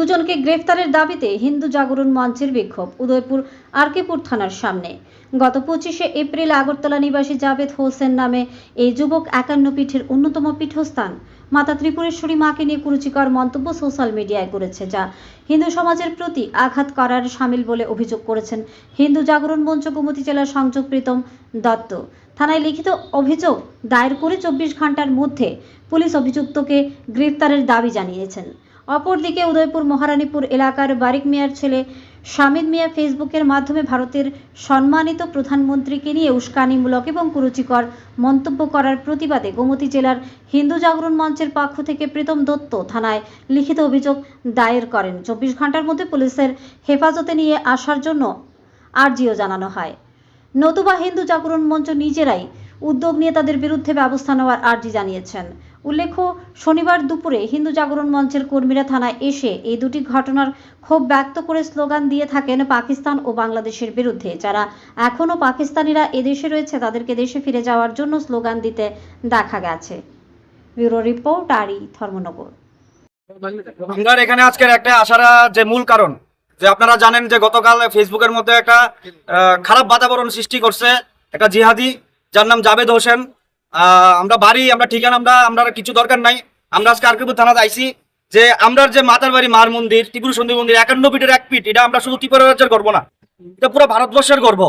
দুজনকে গ্রেফতারের দাবিতে হিন্দু জাগরণ মঞ্চের বিক্ষোভ, উদয়পুর আরকেপুর থানার সামনে। গত পঁচিশে এপ্রিল আগরতলা নিবাসী জাভেদ হোসেন নামে এই যুবক একান্ন পীঠের অন্যতম পীঠস্থান। মাতা ত্রিপুরেশ্বরী মাকে নিয়ে কুরুচিকর মন্তব্য সোশ্যাল মিডিয়ায় করেছে যা হিন্দু সমাজের প্রতি আঘাত করার সামিল বলে অভিযোগ করেছেন হিন্দু জাগরণ মঞ্চ গোমতী জেলার সংযোগ প্রীতম দত্ত। থানায় লিখিত অভিযোগ দায়ের করে চব্বিশ ঘণ্টার মধ্যে পুলিশ অভিযুক্তকে গ্রেফতারের দাবি জানিয়েছেন। অপরদিকে উদয়পুর মহারানীপুর এলাকার বারিক মিয়ার ছেলে শামিদ মিয়া ফেসবুকের মাধ্যমে ভারতের সম্মানিত প্রধানমন্ত্রীকে নিয়ে উস্কানিমূলক এবং কুরুচিকর মন্তব্য করার প্রতিবাদে গোমতী জেলার হিন্দু জাগরণ মঞ্চের পক্ষ থেকে প্রীতম দত্ত থানায় লিখিত অভিযোগ দায়ের করেন। চব্বিশ ঘণ্টার মধ্যে পুলিশের হেফাজতে নিয়ে আসার জন্য আর্জিও জানানো হয়। নতুবা হিন্দু জাগরণ মঞ্চ নিজেরাই উদ্যোগ নিয়ে তাদের বিরুদ্ধে ব্যবস্থা নেওয়ার আর্জি জানিয়েছেন। উল্লেখ্য, শনিবার দুপুরে হিন্দু জাগরণ মঞ্চের কর্মীরা থানায় এসে এই দুটি ঘটনার ক্ষোভ ব্যক্ত করে স্লোগান দিয়ে থাকেন পাকিস্তান ও বাংলাদেশের বিরুদ্ধে। যারা এখনও পাকিস্তানিরা এদেশে রয়েছে, তাদেরকে দেশে ফিরে যাওয়ার জন্য স্লোগান দিতে দেখা গেছে। ব্যুরো রিপোর্ট, আরি, ধর্মনগর। এখানে আজকের একটা আসার যে মূল কারণ, যে আপনারা জানেন যে গতকাল ফেসবুকের মধ্যে একটা খারাপ বাতাবরণ সৃষ্টি করছে একটা জিহাদি, যার নাম জাবেদ হোসেন। আমরা বাড়ি, আমরা ঠিকানা, আমরা আমরা কিছু দরকার নাই। আমরা আজকে আরকিপুর থানাতে আইছি যে আমরা যে মাতার বাড়ি, মার মন্দির, ত্রিপুর সুন্দর মন্দির, একান্ন ফিটের এক ফিট, এটা আমরা শুধু ত্রিপুরা রাজ্যের গর্ব না, এটা পুরো ভারতবর্ষের গর্ব।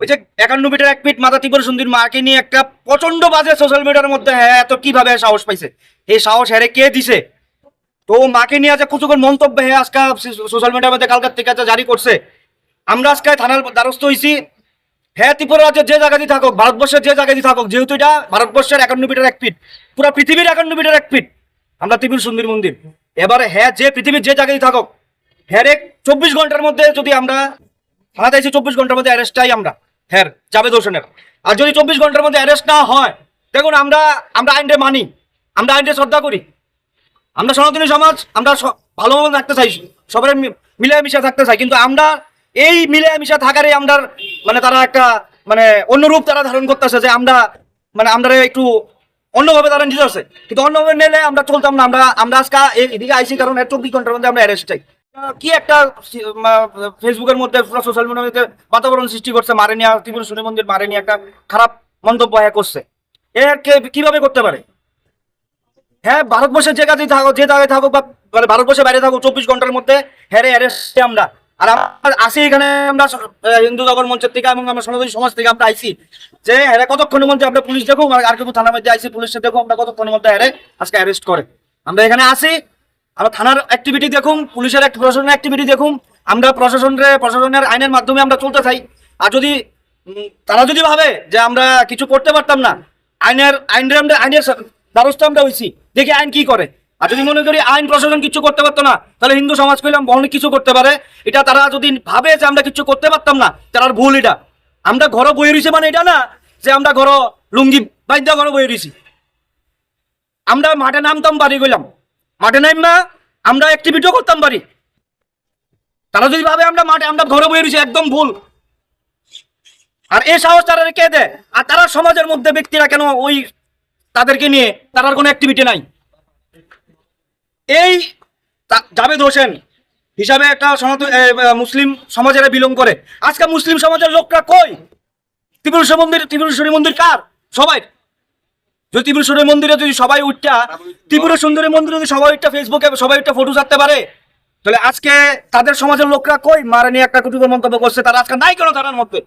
ওই যে একান্ন মিটার এক ফিট মাতা ত্রিপুর সুন্দর মাকে নিয়ে একটা প্রচণ্ড বাজে সোশ্যাল মিডিয়ার মধ্যে হ্যাঁ তো কীভাবে সাহস পাইছে? এই সাহস হ্যারে কে দিছে? তো মাকে নিয়ে যে কুচুকের মন্তব্য হ্যাঁ আজকে সোশ্যাল মিডিয়ার মধ্যে কালকার থেকে জারি করছে। আমরা আজকে থানার দ্বারস্থ হয়েছি হ্যাঁ ত্রিপুরা রাজ্যের যে জায়গাতেই থাকুক, ভারতবর্ষের যে জায়গাতেই থাকুক, যেহেতু এটা ভারতবর্ষের একান্ন মিটার এক ফিট, পুরো পৃথিবীর একান্ন মিটার এক ফিট, আমরা ত্রিপুর সুন্দর মন্দির। এবারে হ্যাঁ যে পৃথিবীর যে জায়গায় থাকুক হ্যাঁ চব্বিশ ঘণ্টার মধ্যে যদি আমরা থানাতে এসে চব্বিশ ঘণ্টার মধ্যে অ্যারেস্ট চাই আমরা হ্যাঁ জাবেদ হোসেনের আর যদি চব্বিশ ঘণ্টার মধ্যে অ্যারেস্ট না হয়, দেখুন আমরা আমরা আইনটা মানি, আমরা আইনটা শ্রদ্ধা করি। আমরা সনাতনী সমাজ, আমরা ভালোভাবে থাকতে চাই, সবাই মিলে মিশে থাকতে চাই, কিন্তু আমরা এই মিলে মিশে থাকারই আমরা মানে তারা একটা মানে অন্য রূপ তারা ধারণ করতেছে যে আমরা মানে আমরা একটু অন্যভাবে তারা নিতে আসে। কিন্তু অন্যভাবে নিলে আমরা চলতাম না, আমরা আমরা আজকে এদিকে আইসি কারণ চব্বিশ ঘণ্টার মধ্যে আমরা অ্যারেস্ট চাই। কি একটা ফেসবুকের মধ্যে সোশ্যাল মিডিয়াতে বাতাবরণ সৃষ্টি করছে মারে নিয়ে ত্রিপুর শনি মন্দির মারে নিয়ে একটা খারাপ মন্তব্য হ্যাঁ করছে। কে, কীভাবে করতে পারে? হ্যাঁ ভারতবর্ষের যে কাজে থাকো যে জায়গায় থাকুক বা মানে ভারতবর্ষের বাইরে থাকো চব্বিশ ঘণ্টার মধ্যে হ্যারে অ্যারেস্ট আমরা। আর আমরা আসি এখানে, আমরা হিন্দু জগন মঞ্চের থেকে এবং আমরা সনাতনী সমাজ থেকে আমরা আইসি। যে হ্যাঁ কতক্ষণের মধ্যে আমরা পুলিশ দেখো, আর কেউ থানার মধ্যে আইসি, পুলিশে দেখো, আমরা কতক্ষণের মধ্যে হ্যারে আজকে অ্যারেস্ট করে। আমরা এখানে আসি, আমরা থানার অ্যাক্টিভিটি দেখুন, পুলিশের প্রশাসনের অ্যাক্টিভিটি দেখুন, আমরা প্রশাসনের প্রশাসনের আইনের মাধ্যমে আমরা চলতে চাই। আর যদি তারা যদি ভাবে যে আমরা কিছু করতে পারতাম না, আইনের আইনের আইনের দ্বারস্থ আমরা হয়েছি দেখি আইন কি করে। আর যদি মনে করি আইন প্রশাসন কিছু করতে পারতো না, তাহলে হিন্দু সমাজ কইলাম অনেক কিছু করতে পারে। এটা তারা যদি ভাবে যে আমরা কিছু করতে পারতাম না, তার ভুল এটা। আমরা ঘর বয়ে রয়েছি মানে এটা না, যে আমরা ঘর লুঙ্গি বাইদ্যা ঘর বয়ে রয়েছি আমরা মাঠে নামতাম বাড়ি গেলাম। মাঠে নামা আমরা অ্যাক্টিভিটিও করতাম পারি তারা যদি ভাবে আমরা মাঠে, আমরা ঘরে বয়ে রয়েছি একদম ভুল। আর এই সাহস তারা কে দেয়? আর তারা সমাজের মধ্যে ব্যক্তিরা কেন ওই তাদেরকে নিয়ে তার কোনো অ্যাক্টিভিটি নাই? এই জাভেদ হোসেন হিসাবে একটা সনাতন মুসলিম সমাজের বিলং করে। আজকে মুসলিম সমাজের লোকরা কই? ত্রিপুরেশ্বর মন্দির ত্রিপুরেশ্বরী মন্দির কার? সবাই। যদি ত্রিপুরেশ্বরী মন্দিরে যদি সবাই উঠটা, ত্রিপুরা সুন্দরী মন্দিরে যদি সবাই উঠটা ফেসবুকে সবাই একটা ফটো ছাড়তে পারে। তাহলে আজকে তাদের সমাজের লোকরা কই? মারা নিয়ে একটা কুটুকের মন্তব্য করছে, তারা আজকে নাই কেন তারার মধ্যে।